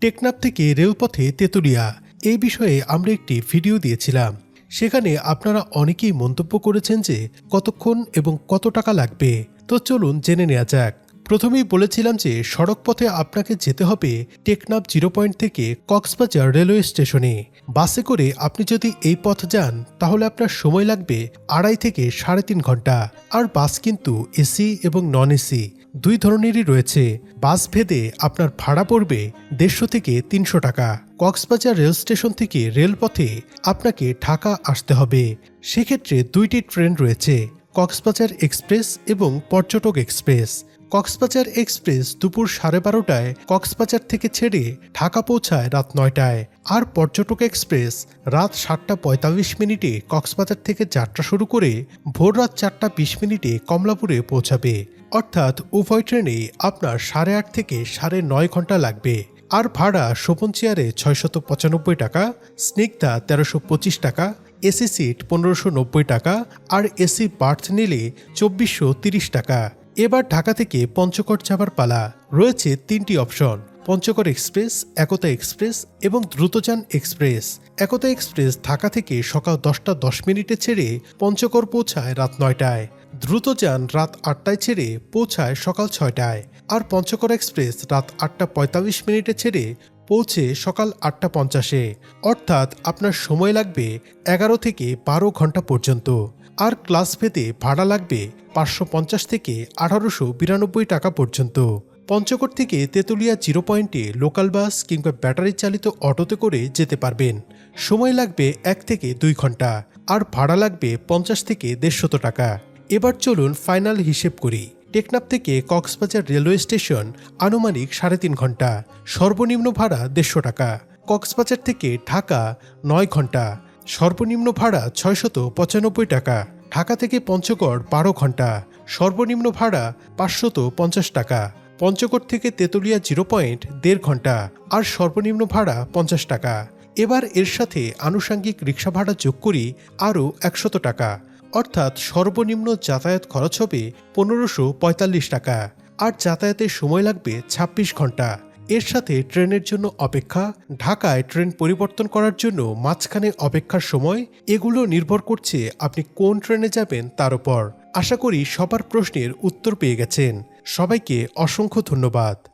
টেকনাফ থেকে রেলপথে তেতুলিয়া। এই বিষয়ে আমরা একটি ভিডিও দিয়েছিলাম। সেখানে আপনারা অনেকেই মন্তব্য করেছেন যে কতক্ষণ এবং কত টাকা লাগবে। তো চলুন জেনে নেওয়া যাক। প্রথমেই বলেছিলাম যে সড়ক পথে আপনাকে যেতে হবে টেকনাফ জিরো পয়েন্ট থেকে কক্সবাজার রেলওয়ে স্টেশনে। বাসে করে আপনি যদি এই পথ যান, তাহলে আপনার সময় লাগবে আড়াই থেকে সাড়ে তিন ঘণ্টা। আর বাস কিন্তু এসি এবং নন এসি। দুই ধরনেরই রয়েছে। বাস ভেদে আপনার ভাড়া পড়বে দেড়শো থেকে তিনশো টাকা। কক্সবাজার রেল স্টেশন থেকে রেলপথে আপনাকে ঢাকা আসতে হবে। সেক্ষেত্রে দুইটি ট্রেন রয়েছে, কক্সবাজার এক্সপ্রেস এবং পর্যটক এক্সপ্রেস। কক্সবাজার এক্সপ্রেস দুপুর সাড়ে বারোটায় কক্সবাজার থেকে ছেড়ে ঢাকা পৌঁছায় রাত নয়টায়। আর পর্যটক এক্সপ্রেস রাত সাতটা পঁয়তাল্লিশ মিনিটে কক্সবাজার থেকে যাত্রা শুরু করে ভোর রাত চারটা বিশ মিনিটে কমলাপুরে পৌঁছাবে। অর্থাৎ উভয় ট্রেনেই আপনার সাড়ে আট থেকে সাড়ে নয় ঘণ্টা লাগবে। আর ভাড়া শোভন চেয়ারে ছয়শত পঁচানব্বই টাকা, স্নিগ্ধা তেরোশো পঁচিশ টাকা এসি সিট পনেরোশো নব্বই টাকা, আর এসি বার্থ নিলে চব্বিশশো তিরিশ টাকা। এবার ঢাকা থেকে পঞ্চকট যাবার পালা। রয়েছে তিনটি option. Panchagarh express, Ekota express এবং দ্রুতযান এক্সপ্রেস। একতা এক্সপ্রেস ঢাকা থেকে সকাল দশটা দশ মিনিটে ছেড়ে পঞ্চকর পৌঁছায় রাত নয়টায়। দ্রুতযান রাত আটটায় ছেড়ে পৌঁছায় সকাল ছয়টায়। আর পঞ্চগড় এক্সপ্রেস রাত আটটা পঁয়তাল্লিশ মিনিটে ছেড়ে পৌঁছে সকাল আটটা পঞ্চাশে। অর্থাৎ আপনার সময় লাগবে এগারো থেকে বারো ঘণ্টা পর্যন্ত। আর ক্লাস ভেদে ভাড়া লাগবে পাঁচশো পঞ্চাশ থেকে আঠারোশো বিরানব্বই টাকা পর্যন্ত। পঞ্চগড় থেকে তেঁতুলিয়া জিরো পয়েন্টে লোকাল বাস কিংবা ব্যাটারি চালিত অটোতে করে যেতে পারবেন। সময় লাগবে এক থেকে দুই ঘণ্টা। আর ভাড়া লাগবে পঞ্চাশ থেকে দেড়শত টাকা। এবার চলুন ফাইনাল হিসেব করি। টেকনাফ থেকে কক্সবাজার রেলওয়ে স্টেশন আনুমানিক সাড়ে তিন ঘণ্টা, সর্বনিম্ন ভাড়া দেড়শো টাকা। কক্সবাজার থেকে ঢাকা নয় ঘণ্টা, সর্বনিম্ন ভাড়া ছয়শত পঁচানব্বই টাকা। ঢাকা থেকে পঞ্চগড় বারো ঘণ্টা, সর্বনিম্ন ভাড়া পাঁচশত পঞ্চাশ টাকা। পঞ্চগড় থেকে তেতুলিয়া জিরো পয়েন্ট দেড় ঘণ্টা, আর সর্বনিম্ন ভাড়া পঞ্চাশ টাকা। এবার এর সাথে আনুষাঙ্গিক রিক্সা ভাড়া যোগ করি আরও একশত টাকা। অর্থাৎ সর্বনিম্ন যাতায়াত খরচ হবে পনেরোশো পঁয়তাল্লিশ টাকা। আর যাতায়াতের সময় লাগবে ২৬ ঘণ্টা। এর সাথে ট্রেনের জন্য অপেক্ষা, ঢাকায় ট্রেন পরিবর্তন করার জন্য মাঝখানে অপেক্ষার সময়, এগুলো নির্ভর করছে আপনি কোন ট্রেনে যাবেন তার উপর। আশা করি সবার প্রশ্নের উত্তর পেয়ে গেছেন। সবাইকে অসংখ্য ধন্যবাদ।